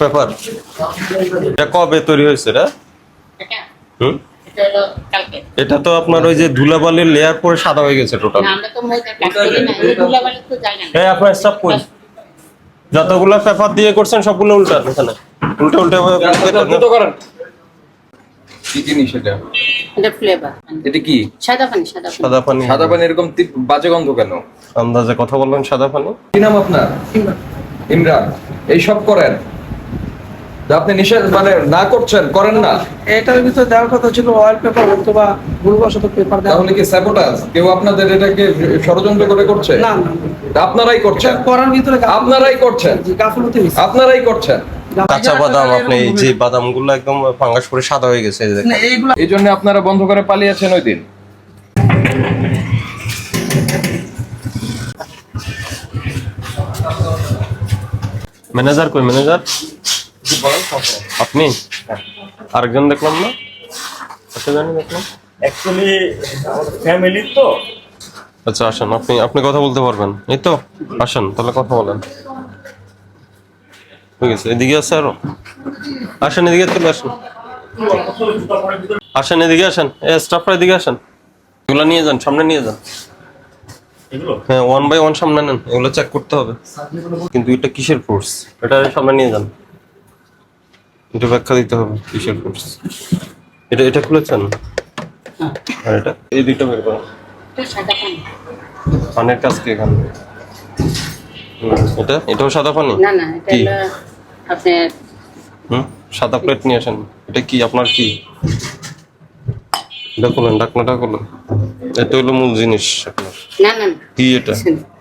Paper এটা কবে তৈরি হয়েছে এটা এটা। হুম? এটা তো আপনার ওই যে ধুলাবালির লেয়ার পরে সাদা হয়ে গেছে টোটাল এই আপনার স্টাফ কই যতগুলো পেপার দিয়ে করছেন সবগুলো উল্টান এখানে। উল্টা উল্টা ভাবে করেন। কি জিনিস এটা? এটা ফ্লেভার এটা কি? সাদা পানি সাদা পানি। সাদা পানি। সাদা পানি এরকম বাজে গন্ধ কেন? আন্দাজে কথা বললেন সাদা পানি? কি নাম আপনার? ইমরান। এই সব করেন? আপনি নিষেধ মানে না করছেন করেন না। এটার ভিতরে দেওয়ার কথা ছিল অয়েল পেপার অথবা ভুলবশত পেপার দেওয়া। তাহলে কি স্যাবোটাজ কেউ আপনাদের এটাকে ষড়যন্ত্র করে করছে? না না। আপনারাই করছেন। করার ভিতরে আপনারাই করছেন। গাফলতি আপনারাই করছেন। কাঁচা বাদাম আপনি যে বাদামগুলো একদম ফাঙ্গাস করে সাদা হয়ে গেছে এই দেখেন। না, এইগুলা এই জন্য আপনারা বন্ধ করে পালিয়েছেন ওই দিন। ম্যানেজার কই ম্যানেজার আপনি? আরেকজন দেখলাম না? আচ্ছা জানি দেখলাম। অ্যাকচুয়ালি ফ্যামিলি তো। আচ্ছা আসেন আপনি আপনি কথা বলতে পারবেন। এই তো আসেন তাহলে কথা বলেন। ঠিক আছে এদিকে আছে আরও। আসেন এদিকে চলে আসেন। আসেন এদিকে আসেন। এ স্টাফরা এদিকে আসেন। এগুলো নিয়ে যান সামনে নিয়ে যান। হ্যাঁ ওয়ান বাই ওয়ান সামনে নেন এগুলো চেক করতে হবে। কিন্তু এটা কিসের ফোর্স এটা সামনে নিয়ে যান। এটা ব্যাখ্যা দিতে হবে কিসের ফোর্স এটা এটা খুলেছেন? আর এটা? এই দুইটা বের করুন এটা সাদা পানি। পানির কাজ কি এখানে? হুম, এটা? এটাও সাদা পানি? না না এটা আপনার হুম? সাদা প্লেট নিয়ে আসেন। এটা কি? আপনার কি? এটা খুলেন ঢাকনাটা খুলেন। এটা হলো মূল জিনিস আপনার। না না কি এটা?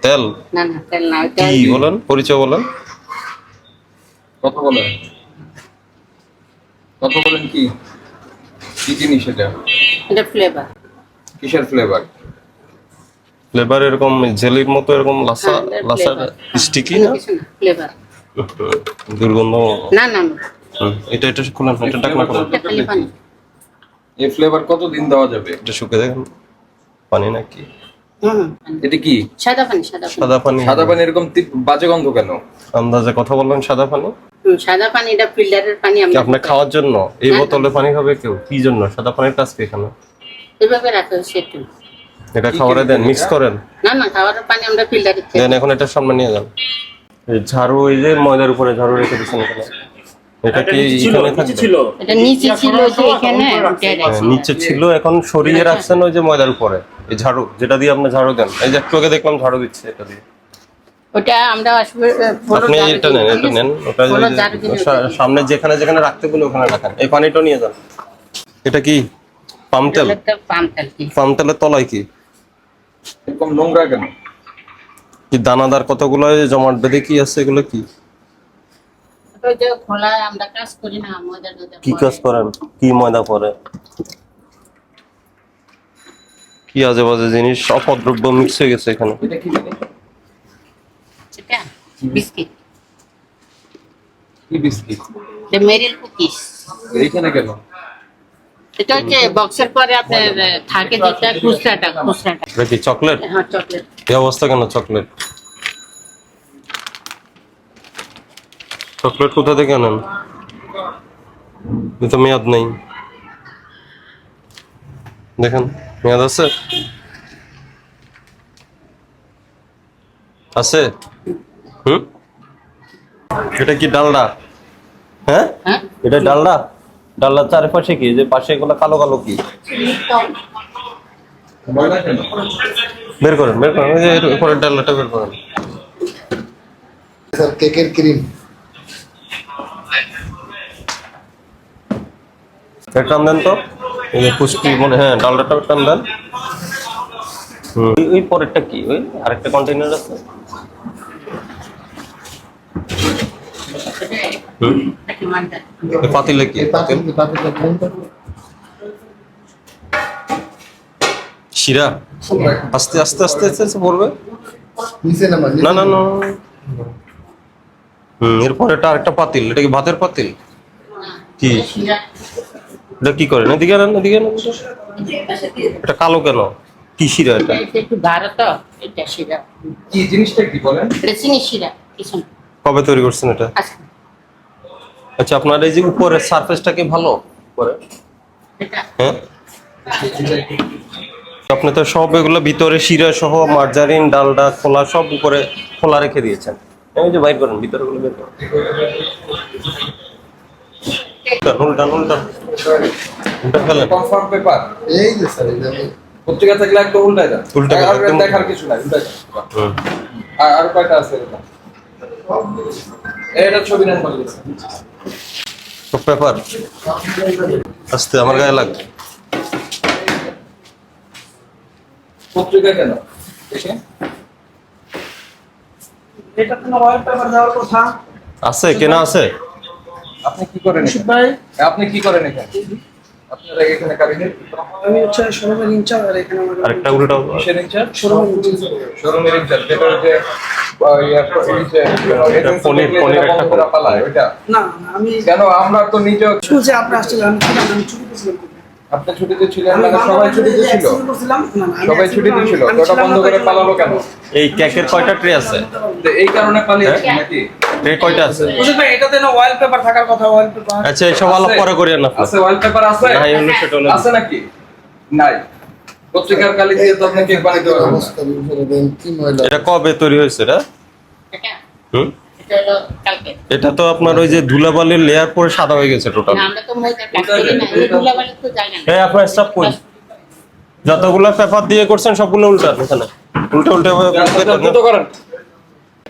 তেল? না না তেল না কি বলেন? পরিচয় বলেন। কথা বলেন। কথা বলেন কি? কি জিনিস এটা? এটা ফ্লেভার কিসের ফ্লেভার ফ্লেভার এরকম জেলির মতো এরকম লাসা হ্যাঁ, এটা লাসা। স্টিকি না? ফ্লেভার দুর্গন্ধ না না এটা এটা খুলেন এটা ঢাকনা খালি এই ফ্লেভার কতদিন দেওয়া যাবে? এটা শুকে দেখেন। পানি নাকি। এটা কি? সাদা পানি সাদা পানি। সাদা পানি। এরকম বাজে গন্ধ কেন? আন্দাজে কথা বললেন সাদা পানি? সাদা পানি এটা ফিল্টারের পানি আমরা আপনার খাওয়ার জন্য? এই না। বোতলে পানি খাবে কেউ? কি জন্য? সাদা পানির কাজ কি এখানে? এভাবে রাখা হয়েছে একটু এটা খাবারে দেন মিক্স করেন। না না খাবারের পানি আমরা ফিল্টারে দেন এখন এটা সামনে নিয়ে যান। এই ঝাড়ু এই যে ময়দার উপরে ঝাড়ু রেখে দিচ্ছেন এখানে। এটা কি নিচে ছিল এখানে নিচে থাকবে? ছিল। এটা নিচে ছিল যে এখানে উঠে হ্যাঁ, রাখছি। নিচে ছিল এখন সরিয়ে রাখছেন ওই যে ময়দার উপরে। এই ঝাড়ু যেটা দিয়ে আপনি ঝাড়ু দেন। এই যে একটু আগে দেখলাম ঝাড়ু দিচ্ছে এটা দিয়ে। ওটা আমরা আসবে আপনি এটা নেন এটা নেন ওটা সামনে যেখানে যেখানে রাখতে বলে ওখানে রাখেন। এই পানিটা নিয়ে যান। এটা কি? পাম তেল? পাম তেল কি? পাম তেলের তলায় কি? এরকম নোংরা কেন? কি দানাদার কতগুলো জমাট বেঁধে কি আছে এগুলো কি? কি কাজ করেন? কি ময়দা পরে? কি আজে বাজে জিনিস? অপদ্রব্য মিক্স হয়ে গেছে এখানে। বিস্কিট। কি বিস্কিট? মেরিল কুকিজ। এইখানে কেন? এটা হচ্ছে বক্সের পরে আপনার থাকে যেটা খুচরাটা খুচরাটা। এটা কি চকলেট? হ্যাঁ চকলেট। এই অবস্থা কেন চকলেট? চকলেট কোথা থেকে আনেন? তো মেয়াদ নেই। দেখেন মেয়াদ আছে? আছে? হুম? এটা কি ডালডা? হ্যাঁ? হ্যাঁ? এটা ডালডা? ডালডার চারপাশে কি? যে পাশে এগুলো কালো কালো কি? বের করেন বের করেন যে এর উপরের ডালডাটা বের করেন। স্যার কেকের ক্রিম। এটা টান দেন তো। এই যে পুষ্টি মনে হ্যাঁ ডালডাটা টান দেন। হুম। ওই- ওই পরেরটা কি? ওই আরেকটা কন্টেইনার আছে হুম এটা মানটা এই পাতিলে কি? পাতিল? শিরা? আস্তে আস্তে আস্তে আস্তে আস্তে পড়বে? না না না। হুম এরপর এটা আরেকটা পাতিল। এটা কি ভাতের পাতিল? কি? এটা কি করেন? এদিকে আনেন এদিকে আনেন। এটা কালো কেন? কি শিরা এটা একটু গাঢ় তো এটা শিরা। কি জিনিসটা কি বলেন? এটা চিনি শিরা কিছু না। কবে তৈরি করছেন এটা? আচ্ছা আচ্ছা আপনার এই যে উপরের সারফেসটা কি ভালো উপরে? হ্যাঁ? আপনি তো সব এগুলো ভিতরে শিরা সহ মার্জারিন ডালডা খোলা সব উপরে খোলা রেখে দিয়েছেন। এই যে বাইর করেন ভিতরে গুলো বের করেন। কনফার্ম পেপার এই যে স্যার এটা আমি পত্রিকা থাকলে একটু উল্টাই দেন। উল্টা আর দেখার কিছু নাই উল্টাই দেন। আর আর কয়টা আছে এটা ছবি নেন পেপার। আস্তে আমার গায়ে লাগবে পত্রিকা কেন? পেপার দেওয়ার কথা। আছে কেনা আছে? আপনি কি করেন ভাই? আপনি কি করেন এখানে? আমি হচ্ছে শোরুমের ইনচার্জ আর এখানে আমার আরেকটা উল্টা কিসের ইনচার্জ? শোরুমের ইনচার্জ। শোরুমের ইনচার্জ যেটা হচ্ছে এই যে, আপনি ছুটিতে ছিলেন সবাই ছুটিতে ছিল? সবাই ছুটিতে ছিল ওটা বন্ধ করে পালালো কেন? এই কেকের কয়টা ট্রে আছে? তো এই কারণে পালিয়েছে নাকি? ট্রে কয়টা আছে? ভাই এটাতে না অয়েল থাকার কথা অয়েল আচ্ছা এসব আলাপ পরে করি না আছে ওয়ালপেপার আছে? নাই হলে সেটা হলো আছে নাকি? নাই। পত্রিকার কালি দিয়ে তো আপনাকে বানাইতে হবে। অবস্থা বিভোর দেন কি ময়লা? এটা কবে তৈরি হয়েছে এটা? এটা। হুম? এটা হলো কালকে। এটা তো আপনার ওই যে ধুলাবালির লেয়ার পরে সাদা হয়ে গেছে টোটাল না আমরা তো ময়দা কাজ করি না এই ধুলাবালি তো যায় না। হ্যাঁ আপনার স্টাফ কই যতগুলো পেপার দিয়ে করছেন সবগুলো উল্টা এখানে। উল্টা উল্টা দ্রুত করেন উল্টা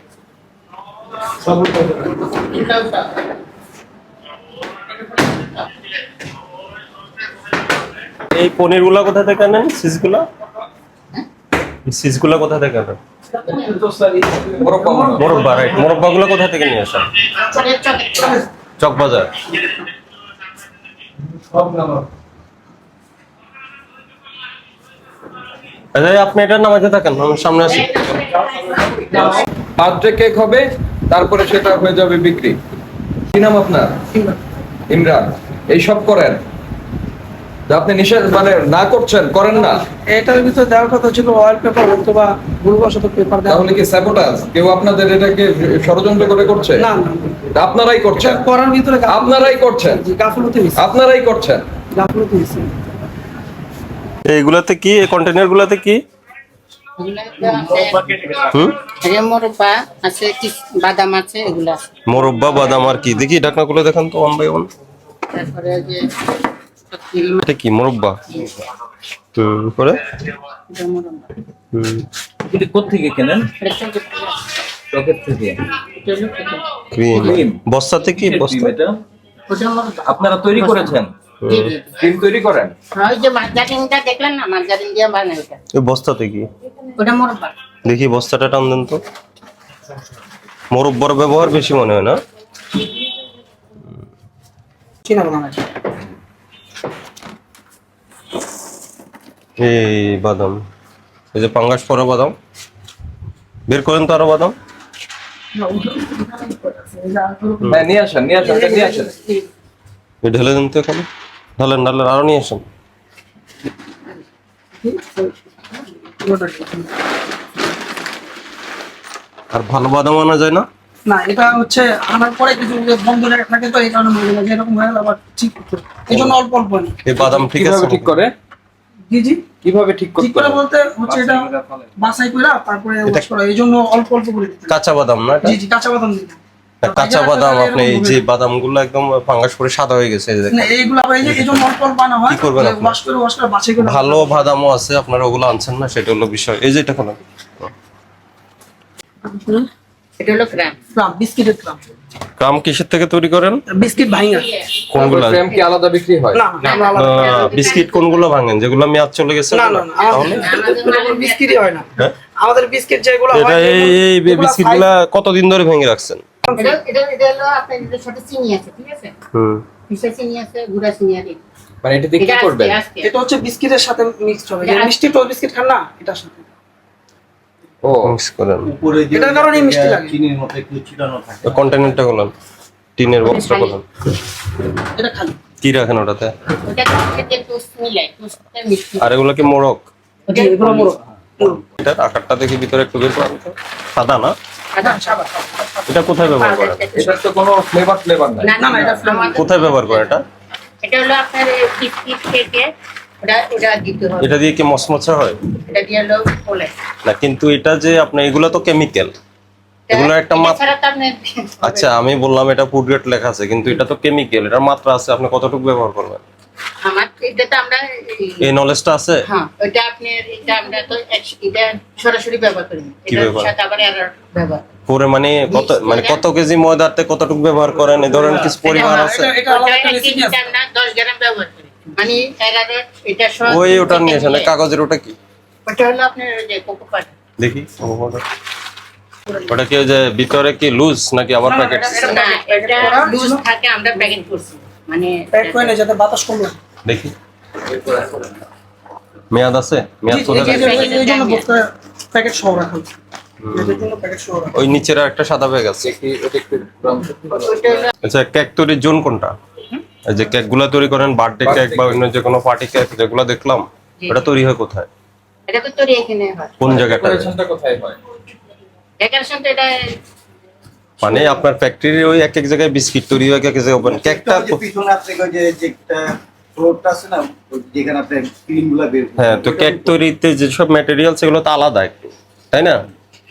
উল্টা এই পনিরগুলা কোথা থেকে আনেন? সিসগুলা সিসগুলা কোথা থেকে আনেন? মোরব্বা রাইট মোরব্বা গুলা কোথা থেকে নিয়ে আসেন? পরে চলে চক আচ্ছা আপনি এটা নামাইতে থাকেন আমার সামনে আসি। বার্থডে কেক হবে। তারপরে সেটা হয়ে যাবে বিক্রি। কি নাম আপনার? ইমরান। এই সব করেন। আপনি নিষেধ মানে না করছেন করেন না। এটার ভিতরে দেওয়ার কথা ছিল অয়েল পেপার অথবা ভুলবশত পেপার দেওয়া। তাহলে কি স্যাবোটাজ কেউ আপনাদের এটাকে ষড়যন্ত্র করে করছে? না না। আপনারাই করছেন। করার ভিতরে আপনারাই করছেন। গাফলতি হয়েছে। আপনারাই করছেন। গাফলতি হয়েছে। এইগুলাতে কি? এই কন্টেনার গুলাতে কি? মোরব্বা আছে কি বাদাম আছে এগুলা মোরব্বা বাদাম আর কি? দেখি ঢাকনা খুলে দেখান তো ওয়ান বাই ওয়ান। তারপরে যে এটা কি মোরব্বা? এটা কেনেন? থেকে। ক্রিম। বস্তা? মোরব্বা আপনারা তৈরি করেছেন। তৈরি করেন? হ্যাঁ, ওই যে মার্জারিনটা দেখলেন না? মার্জারিন দিয়ে বানায় ওটা এই বস্তাতে কি? ওটা মোরব্বা দেখি বস্তাটা টান দেন তো। মোরব্বার ব্যবহার বেশি মনে হয় না? এই বাদাম। এই যে পাঙ্গাস পরা বাদাম। বের করেন তো আরও বাদাম। হ্যাঁ নিয়ে আসেন নিয়ে আসেন নিয়ে আসেন। ঢেলে দেন তো এখানে। ঢালেন ঢালেন আরও নিয়ে আসেন। আর ভালো বাদাম আনা যায় না? না এটা হচ্ছে আনার পরে কিছু যে বন্ধ রেখে থাকে তো এই কারণে এরকম হয়ে গেল আবার ঠিক করতে এই জন্য অল্প অল্প নি এই বাদাম ঠিক আছে ঠিক করে? জি জি। কীভাবে ঠিক ঠিক করে বলতে হচ্ছে এটা বাছাই করে তারপরে wash করা এই জন্য অল্প অল্প করে দিতে কাঁচা বাদাম না এটা? জি জি কাঁচা বাদাম দিতে না, কাঁচা বাদাম আপনি যে বাদামগুলো একদম ফাঙ্গাস করে সাদা হয়ে গেছে হয় ভালো বাদামও আছে আপনারা ওগুলো আনছেন না সেটা হলো বিষয়। এই যে এটা কোনো এটা হলো ক্রাম। ক্রাম বিস্কিটের ক্রাম। কাম কিসের থেকে তৈরি করেন? বিস্কিট ভাঙা। কোনগুলো? তারপর কি আলাদা বিক্রি হয়? না না। আমরা আলাদা আহ, বিস্কিট কোনগুলো ভাঙেন? যেগুলো মেয়াদ চলে গেছে না না না বিস্কিটই হয় না? আমাদের বিস্কিট যেগুলো এই এই যেগুলো বিস্কিট size- গুলা কতদিন ধরে ভেঙে রাখছেন? এটা এটা এটা হলো আপনার যেটা ছোট চিনি আছে ঠিক আছে? হুম। পিসা চিনি আছে গুড়া চিনি আছে। মানে কি করবেন? আজকে আজকে। এটা হচ্ছে বিস্কিটের সাথে মিক্সড হবে। মিষ্টি তো বিস্কিট খান না এটার সাথে। ও। মিক্স করেন। উপরে যে এটার কারণেই মিষ্টি লাগে। চিনির মতো একটু ছিটানো থাকে। কন্টেনারটা করলাম টিনের বক্সটা করলাম এটা খালি। কি রাখেন ওটাতে? আর এগুলো কি মোরগ? এটার আকারটা দেখি ভিতরে একটু বের করেন তো। সাদা না? সাদা, সাদা। এটা কোথায় ব্যবহার করেন এটার তো কোনো ফ্লেভার ফ্লেভার নাই। না না না, এটা এটা আমাদের- কোথায় ব্যবহার করেন এটা? এটা হলো আপনার বিস্কিট কেকে হবে। এটা দিয়ে কি মচমচা হয়? এটা দিয়ে হলো বলে না কিন্তু এটা যে আপনার এগুলো তো কেমিক্যাল এগুলো একটা মাত্রা আচ্ছা আমি বললাম এটা ফুড গ্রেড লেখা আছে কিন্তু এটা তো কেমিক্যাল এটার মাত্রা আছে আপনি কতটুকু ব্যবহার করবেন? আমার এটা তো আমরা এই- নলেজটা আছে? হ্যাঁ ওটা আপনি এটা আমরা তো এটা সরাসরি ব্যবহার করি ব্যবহার? সাথে আবার এরার ব্যবহার। করে মানে কত মানে কত কেজি ময়দাতে কতটুকু ব্যবহার করেন? এই ধরনের কিছু পরিমাণ আছে? মানে এরারের এটা সহ ওই ওটা নিয়ে আসেন কাগজের ওটা কি? দেখি ওটা কি ওই যে ভিতরে কি লুজ নাকি আবার প্যাকেট না লুজ থাকে আমরা প্যাকেট করছি। মানে প্যাক করে যাতে বাতাস কম লাগে। দেখি। মেয়াদ আছে? মেয়াদ এই জন্য প্যাকেট সহ রাখা ওই নিচের একটা সাদা ব্যাগ আছে। আচ্ছা কেক তৈরির জোন কোনটা? এই যে কেকগুলা তৈরি করেন বার্থডে কেক বা অন্য যে কোনো পার্টি কেক যেগুলো দেখলাম। ওটা তৈরি হয় কোথায়? এটা তো তোর এখানে হয়। কোন জায়গাটা কোথায় হয়? এটা মানে আপনার ফ্যাক্টরির ওই এক এক জায়গায় বিস্কিট তৈরি হয় এক এক জায়গায় ওপেন কেকটা পিছনে আপনি যে যেটা ফ্লোরটা আছে না যেখানে আপনি ক্রিম বের হ্যাঁ তো কেক তৈরিতে যেসব ম্যাটেরিয়াল সেগুলো তো আলাদা একটু তাই না?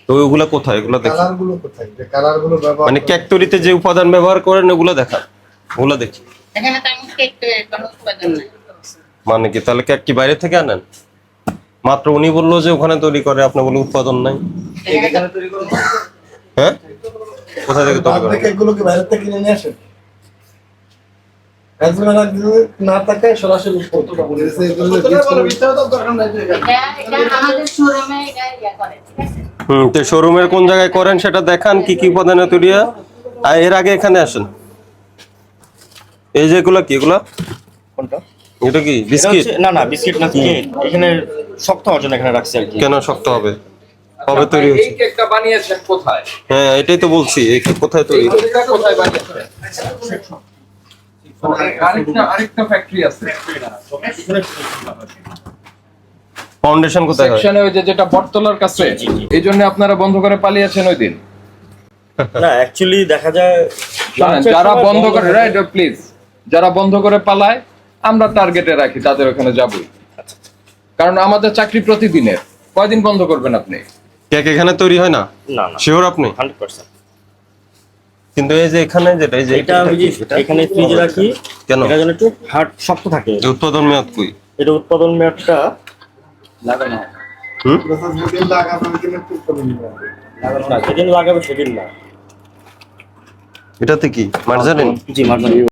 তো ওইগুলো কোথায়? এগুলো দেখি। কালারগুলো কোথায়? যে কালারগুলো ব্যবহার মানে কেক তৈরিতে যে উপাদান ব্যবহার করেন ওগুলো দেখান। ওগুলো দেখি। এখানে তো আমি কেক তৈরি কোনো উৎপাদন নাই। মানে কি? তাহলে কেক কি বাইরে থেকে আনেন? মাত্র উনি বলল যে ওখানে তৈরি করে আপনি বলে উৎপাদন নাই। হ্যাঁ? কোথা থেকে তৈরি করেন? থেকে এগুলো কি বাইরে থেকে কিনে নিয়ে আসেন? না থাকে সরাসরি করতে পারবেন এগুলো বীজ করে এটা এটা আমাদের শোরুমে এটা ইয়া করে ঠিক আছে? হুম। তো শোরুমের কোন জায়গায় করেন সেটা দেখান কি কি উপাদানে তৈরি আর এর আগে এখানে আসেন। এই যে এগুলো কি এগুলো? কোনটা? এটা কি বিস্কিট? না না বিস্কিট না কেক এখানে শক্ত হওয়ার জন্য এখানে রাখছি আর কি। কেন শক্ত হবে? কবে তৈরি এই কেকটা বানিয়েছেন কোথায়? হ্যাঁ এটাই তো বলছি এই কেক কোথায় তৈরি কোথায় বানিয়েছেন? আরেকটা আরেকটা ফ্যাক্টরি আছে। ফাউন্ডেশন কোথায় সেকশনে ওই যে যেটা বটতলার কাছে। এই জন্য আপনারা বন্ধ করে পালিয়েছেন ওই দিন। না অ্যাকচুয়ালি দেখা যায় যারা বন্ধ করে রাইট প্লিজ যারা বন্ধ করে পালায় আমরা টার্গেটে রাখি তাদের ওখানে যাবই। কারণ আমাদের চাকরি প্রতিদিনের। কয়দিন বন্ধ করবেন আপনি? কেক এখানে তৈরি হয় না? না শিওর আপনি? Hundred percent. কিন্তু এই যে এখানে যেটা এই যে এটা এখানে ফ্রিজে রাখি কেন? এটা যেন একটু হার্ড শক্ত থাকে। উৎপাদন মেয়াদ কই? এটা উৎপাদন মেয়াদটা হুম? যেদিন লাগাবে সেদিন না। এটাতে কি? মার্জারিন? জি মার্জারিন।